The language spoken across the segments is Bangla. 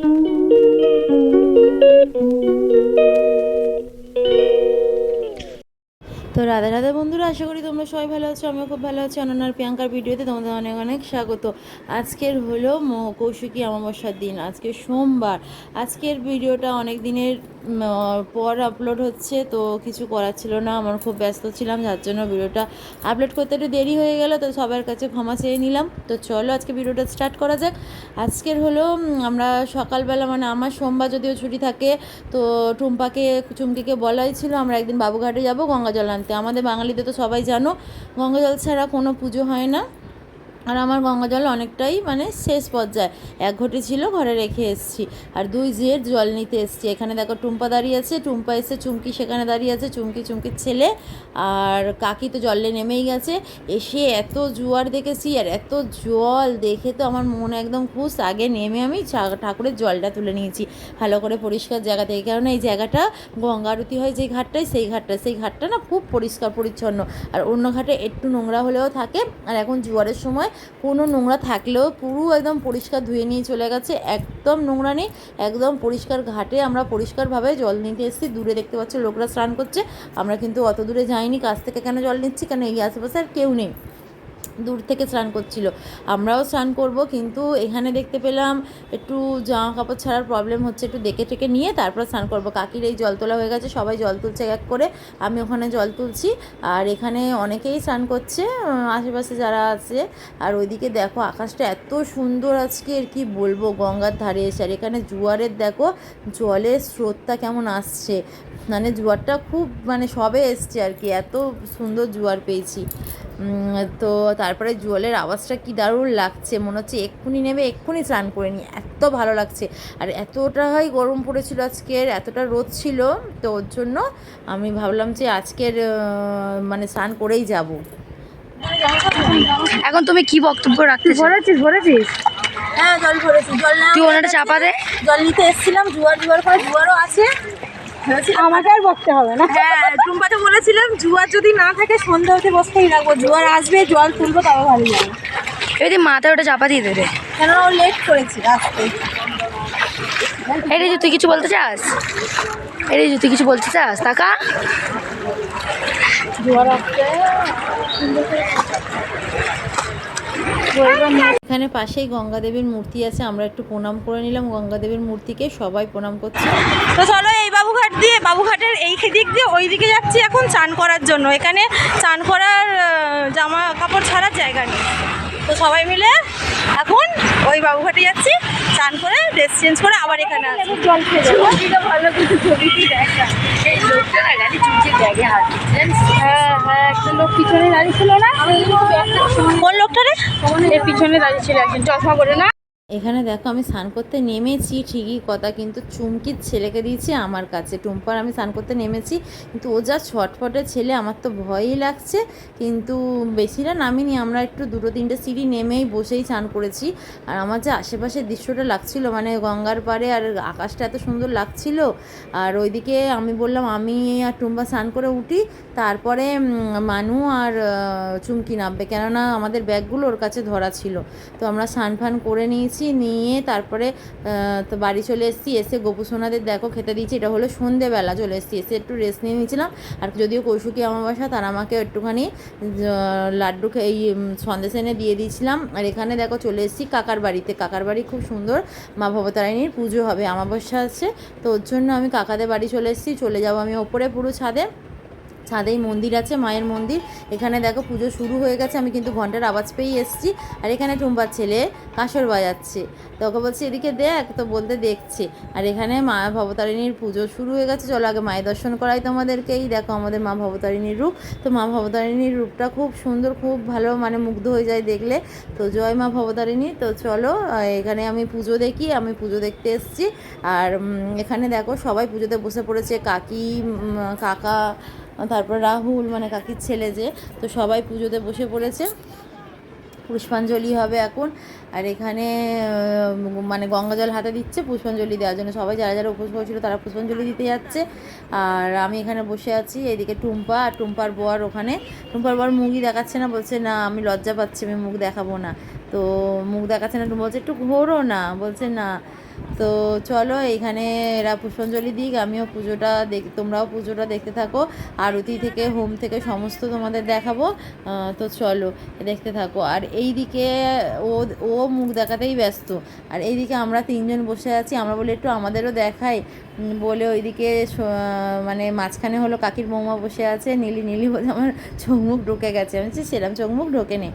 Thank you. তো রাধা রাধা বন্ধুরা, আশা করি তোমরা সবাই ভালো আছো, আমিও খুব ভালো আছি। অনন্যার প্রিয়াঙ্কার ভিডিওতে তোমাদের অনেক অনেক স্বাগত। আজকের হলো কৌশিকী অমাবস্যার দিন, আজকে সোমবার। আজকের ভিডিওটা অনেক দিনের পর আপলোড হচ্ছে, তো কিছু করার ছিল না, আমার খুব ব্যস্ত ছিলাম, যার জন্য ভিডিওটা আপলোড করতে একটু দেরি হয়ে গেল, তো সবার কাছে ক্ষমা চেয়ে নিলাম। তো চলো আজকে ভিডিওটা স্টার্ট করা যাক। আজকের হলো আমরা সকালবেলা মানে আমার সোমবার যদিও ছুটি থাকে, তো টুম্পাকে, চুমকিকে বলাই ছিল, আমরা একদিন বাবুঘাটে যাব, গঙ্গা জল আনতে। আমাদের বাঙালিদের তো সবাই জানো গঙ্গা জল ছাড়া কোনো পুজো হয় না। আর আমার গঙ্গা জল অনেকটাই মানে শেষ পর্যায়ে। এক ঘটি ছিল, ঘরে রেখে এসেছি। আর দুই জিয়ের জল নিতে এসেছি। এখানে দেখো টুম্পা দাঁড়িয়ে আছে, টুম্পা এসে চুমকি সেখানে দাঁড়িয়ে আছে, চুমকি, চুমকির ছেলে। আর কাকি তো জলে নেমেই গেছে। এসে এত জোয়ার দেখেছি আর এত জল দেখে তো আমার মন একদম খুশ। আগে নেমে আমি ঠাকুরের জলটা তুলে নিয়েছি। ভালো করে পরিষ্কার জায়গা থেকে। কারণ এই জায়গাটা গঙ্গা আরতি হয় যে ঘাটটায়, সেই ঘাটটা। সেই ঘাটটা না খুব পরিষ্কার, পরিচ্ছন্ন। আর অন্য ঘাটে একটু নোংরা হলেও থাকে। আর এখন জোয়ারের সময় কোনো নোংরা থাকলেও পুরো একদম পরিষ্কার ধুয়ে নিয়ে চলে গেছে। একদম নোংরা নেই, একদম পরিষ্কার ঘাটে আমরা পরিষ্কারভাবে জল নিতে এসেছি। দূরে দেখতে পাচ্ছি লোকরা স্নান করছে। আমরা কিন্তু অত দূরে যাইনি, কাছ থেকে কেন জল নিচ্ছি? কেন এই আশেপাশে আর কেউ নেই। দূর থেকে স্নান করছিল। আমরাও স্নান করব, কিন্তু এখানে দেখতে পেলাম একটু জামা কাপড় ছাড়ার প্রবলেম হচ্ছে, একটু দেখে টেকে নিয়ে তারপর স্নান করব। কাকির এই জল তোলা হয়ে গেছে, সবাই জল তুলছে এক করে, আমি ওখানে জল তুলছি। আর এখানে অনেকেই স্নান করছে আশেপাশে যারা আছে। আর ওইদিকে দেখো আকাশটা এত সুন্দর আজকে, আর কি বলব, গঙ্গার ধারে এসে। আর এখানে জোয়ারের দেখো, জলের স্রোতটা কেমন আসছে। মানে জোয়ারটা খুব মানে সবে এসছে আর কি এত সুন্দর জোয়ার পেয়েছি। তো তারপরে জলের আওয়াজটা কি দারুণ লাগছে মনে হচ্ছে এক্ষুনি নেবে এক্ষুনি স্নান করে নি এত ভালো লাগছে। আর এতটা হয় গরম পড়েছিল আজকের এতটা রোদ ছিল তো ওর জন্য আমি ভাবলাম যে আজকের মানে স্নান করেই যাব। এখন তুমি কি বক্তব্য রাখতে? ভরেছিস ভরেছিস হ্যাঁ জল ভরেছি জল না তুই ওনাটা চাপা দে। জল নিতে এসেছিলাম জোয়ার জোয়ার করে জোয়ারও আছে। আমাকে আর বকতে হবে না। হ্যাঁ টুম্পাতে বলেছিলাম জোয়ার যদি না থাকে সন্ধ্যা হতে বসতেই রাখব জোয়ার আসবে জল তুলবো তবে ভালো যাবে এই মাথায় ওটা চাপা দিয়ে দে রে। কেন ও লেট করেছি আসতে এই যে তুই কিছু বলতে চাস? এই রে যে তুই কিছু বলতে চাস তাকা জোয়ার আসছে। এখানে পাশেই গঙ্গা দেবীর মূর্তি আছে আমরা একটু প্রণাম করে নিলাম। গঙ্গা দেবীর মূর্তিকে সবাই প্রণাম করছে। তো চলো এই বাবুঘাট দিয়ে বাবুঘাটের এই দিক দিয়ে ওই দিকে যাচ্ছি এখন চান করার জন্য। এখানে চান করার জামা কাপড় ছাড়ার জায়গা নেই। তো সবাই মিলে এখন ওই বাবুঘাটে যাচ্ছি চান করে ড্রেস চেঞ্জ করে আবার এখানে হ্যাঁ হ্যাঁ একটা লোক পিছনে দাঁড়িয়ে ছিল না? এর পিছনে দাঁড়িয়ে ছিল একজন। চশমা পরে না? এখানে দেখো আমি স্নান করতে নেমেছি, ঠিকই কথা, কিন্তু চুমকির ছেলেকে দিয়েছি আমার কাছে। টুম্পার আমি স্নান করতে নেমেছি, কিন্তু ও যা ছটফটে ছেলে, আমার তো ভয়ই লাগছে। কিন্তু বেশিটা নামিনি, আমরা একটু দুটো তিনটে সিঁড়ি নেমেই বসেই স্নান করেছি। আর আমার যে আশেপাশের দৃশ্যটা লাগছিল মানে গঙ্গার পাড়ে আর আকাশটা এত সুন্দর লাগছিল। আর ওইদিকে আমি বললাম, আমি আর টুম্পা স্নান করে উঠি। তারপরে মানু আর চুমকি নামবে, কেননা আমাদের ব্যাগগুলো ওর কাছে ধরা ছিল। তো আমরা স্নান ফান করে নিয়েছি। নিয়ে তারপরে তো বাড়ি চলে এসেছি, এসে গোপু সোনাদের দেখো, খেতে দিয়েছি, এটা হলো সন্ধেবেলা, চলে এসেছি, এসে একটু রেস্ট নিয়ে নিয়েছিলাম, আর যদিও কৌশুকি অমাবস্যা তারা আমাকে একটুখানি লাড্ডু এই সন্দেশ এনে দিয়ে দিয়েছিলাম, আর এখানে দেখো চলে এসেছি কাকার বাড়িতে, কাকার বাড়ি খুব সুন্দর, মা ভবতারিণীর পুজো হবে অমাবস্যা আছে, তো ওর জন্য আমি কাকাদের বাড়ি চলে এসেছি, চলে যাব আমি ওপরে পুরো ছাদে ছাদেই মন্দির আছে, মায়ের মন্দির। এখানে দেখো পুজো শুরু হয়ে গেছে, আমি কিন্তু ঘণ্টার আওয়াজ পেয়েই এসেছি। আর এখানে টুম্পার ছেলে কাঁসর বাজাচ্ছে। তো ওকে বলছি, এদিকে দেখ, তো বলতে দেখছে। আর এখানে মা ভবতারিণীর পুজো শুরু হয়ে গেছে। চলো আগে মায়ের দর্শন করাই তোমাদেরকেই। দেখো আমাদের মা ভবতারিণীর রূপ। তো মা ভবতারিণীর রূপটা খুব সুন্দর, খুব ভালো মানে মুগ্ধ হয়ে যায় দেখলে। তো জয় মা ভবতারিণী। তো চলো এখানে আমি পুজো দেখি, আমি পুজো দেখতে এসেছি। আর এখানে দেখো সবাই পুজোতে বসে পড়েছে। কাকি কাকা তারপর রাহুল মানে কাকির ছেলে যে, তো সবাই পুজোতে বসে পড়েছে। পুষ্পাঞ্জলি হবে এখন। আর এখানে মানে গঙ্গা জল হাতে দিচ্ছে, পুষ্পাঞ্জলি দেওয়ার জন্য সবাই যারা যারা উপোস করেছিল তারা পুষ্পাঞ্জলি দিতে যাচ্ছে। আর আমি এখানে বসে আছি, এদিকে টুম্পা, আর টুম্পার বর ওখানে। টুম্পার বর মুখই দেখাচ্ছে না, বলছে, না, আমি লজ্জা পাচ্ছি, আমি মুখ দেখাবো না। তো মুখ দেখাচ্ছে না বলছে, একটু ঘোরো না। বলছে, না। তো চলো এখানে এরা পুষ্পাঞ্জলি দিক, আমিও পুজোটা দেখ, তোমরাও পুজোটা দেখতে থাকো, আরতি থেকে, হোম থেকে সমস্ত তোমাদের দেখাবো তো চলো দেখতে থাকো। আর এই দিকে ও ও মুখ দেখাতেই ব্যস্ত। আর এইদিকে আমরা তিনজন বসে আছি, আমরা বলে একটু আমাদেরও দেখাই। বলে ওইদিকে মানে মাঝখানে হলো কাকির বৌমা বসে আছে, নীলি নীলি বলে আমার চোখ মুখ ঢুকে গেছে। আমি সেরকম চোখ মুখ ঢোকে নে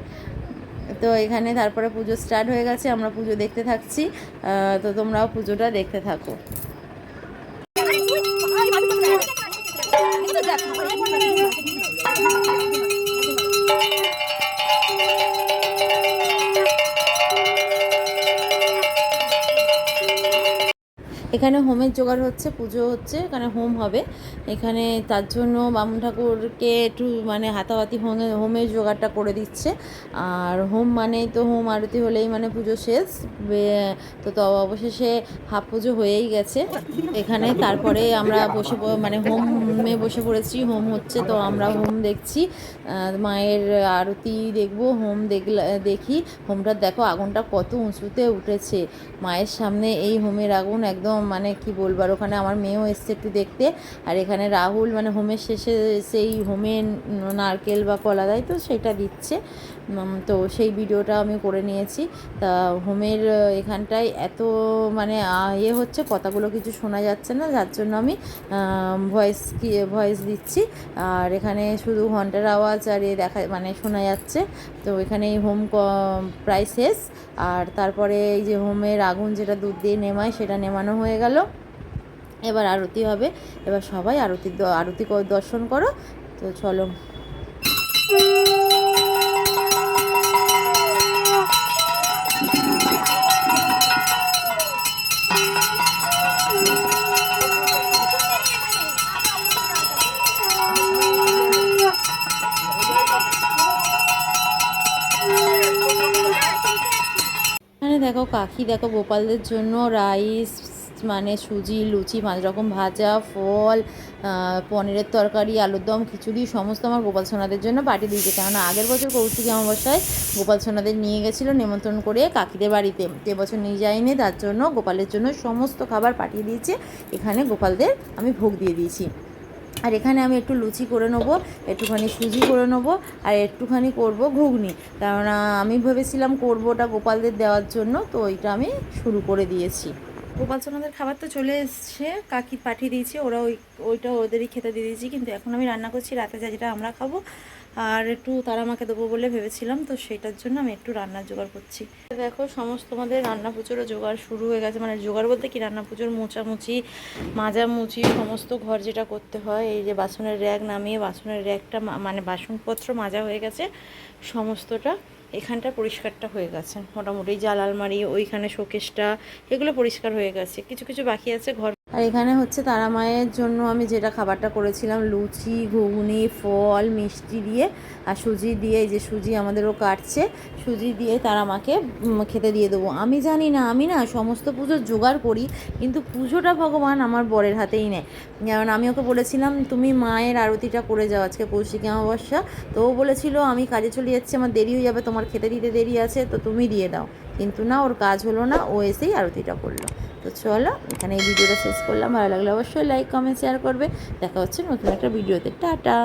তো এখানে তারপরে পুজো স্টার্ট হয়ে গেছে, আমরা পুজো দেখতে থাকছি। তো তোমরাও পুজোটা দেখতে থাকো। এখানে হোমের জোগাড় হচ্ছে, পুজো হচ্ছে, এখানে হোম হবে। এখানে তার জন্য বামুন ঠাকুরকে একটু মানে হাতাহাতি হোমে, হোমের জোগাড়টা করে দিচ্ছে। আর হোম মানেই তো হোম আরতি হলেই মানে পুজো শেষ। তো তো অবশেষে হাফ পুজো হয়েই গেছে। এখানে তারপরে আমরা বসে মানে হোমে বসে পড়েছি, হোম হচ্ছে, তো আমরা হোম দেখছি। মায়ের আরতি দেখব, হোম দেখলা, দেখি। হোমটার দেখো, আগুনটা কত উঁচুতে উঠেছে। মায়ের সামনে এই হোমের আগুন একদম মানে কি বলব? আর ওখানে আমার মেয়েও এসছে একটু দেখতে। আর এখানে রাহুল মানে হোমের শেষে সেই হোমে নারকেল বা কলা দেয় তো সেটা দিচ্ছে। তো সেই ভিডিওটা আমি করে নিয়েছি। তা হোমের এখানটায় এত মানে ইয়ে হচ্ছে, কথাগুলো কিছু শোনা যাচ্ছে না। যার জন্য আমি ভয়েস কি ভয়েস দিচ্ছি। আর এখানে শুধু ঘণ্টার আওয়াজ আর এ দেখা মানে শোনা যাচ্ছে। তো এখানে এই হোম প্রায় শেষ। আর তারপরে এই যে হোমের আগুন যেটা দুধ দিয়ে নেমায়, সেটা নেমানো হয়ে গেল। এবার আরতি হবে। এবার সবাই আরতি আরতি দর্শন করো। তো চলো। দেখো, কাকি দেখো, গোপালদের জন্য রাইস মানে সুজি, লুচি, পাঁচ রকম ভাজা, ফল পনিরের তরকারি, আলুর দম, খিচুড়ি, সমস্ত আমার গোপাল সোনাদের জন্য পাঠিয়ে দিয়েছে। কেননা আগের বছর কৌশিকী অমাবস্যায় গোপাল সোনাদের নিয়ে গেছিল নিমন্ত্রণ করে কাকিদের বাড়িতে। এবছর নিয়ে যায়নি, তার জন্য গোপালের জন্য সমস্ত খাবার পাঠিয়ে দিয়েছে। এখানে গোপালদের আমি ভোগ দিয়ে দিয়েছি। আর এখানে আমি একটু লুচি করে নেব, একটুখানি সুজি করে নেব, আর একটুখানি করব ঘুগনি। কেননা আমি ভেবেছিলাম করব ওটা গোপালদের দেওয়ার জন্য, তো ওইটা আমি শুরু করে দিয়েছি। গোপাল সোনাদের খাবার তো চলে এসছে, কাকি পাঠিয়ে দিয়েছে, ওরা ওই, ওইটা ওদেরই খেতে দিয়ে দিয়েছি, কিন্তু এখন আমি রান্না করছি, রাতে যা যেটা আমরা খাব, আর একটু তারা আমাকে দেবো বলে ভেবেছিলাম, তো সেটার জন্য আমি একটু রান্নার জোগাড় করছি। দেখো, সমস্ত আমাদের রান্না পুজোরও জোগাড় শুরু হয়ে গেছে মানে জোগাড় বলতে কি, রান্না পুজোর মোচামুচি, মাজামুচি, সমস্ত ঘর যেটা করতে হয়, এই যে বাসনের র্যাক নামিয়ে বাসনের র্যাকটা মানে বাসনপত্র মাজা হয়ে গেছে, সমস্তটা এখানটা পরিষ্কারটা হয়ে গেছে। মোটামুটি জাল আলমারি ওইখানে শোকেসটা, এগুলো পরিষ্কার হয়ে গেছে। কিছু কিছু বাকি আছে, ঘর আর এখানে হচ্ছে তারা মায়ের জন্য আমি যেটা খাবারটা করেছিলাম, লুচি, ঘুগনি, ফল, মিষ্টি দিয়ে আর সুজি দিয়ে, এই যে সুজি আমাদেরও কাটছে, সুজি দিয়ে তারা মাকে খেতে দিয়ে দেবো। আমি জানি না, আমি না সমস্ত পুজোর জোগাড় করি, কিন্তু পুজোটা ভগবান আমার বরের হাতেই নেয়। যেমন আমি ওকে বলেছিলাম, তুমি মায়ের আরতিটা করে যাও আজকে কৌশিকী অমাবস্যা। তো ও বলেছিল, আমি কাজে চলে যাচ্ছি, আমার দেরি হয়ে যাবে, তোমার খেতে দিতে দেরি আছে, তো তুমি দিয়ে দাও। কিন্তু না, ওর কাজ হলো না, ও এসেই আরতিটা করল। তো চলো, এখানে এই ভিডিওটা শেষ করলাম। ভালো লাগলে অবশ্যই লাইক কমেন্ট শেয়ার করবে। দেখা হচ্ছে নতুন একটা ভিডিওতে। টাটা!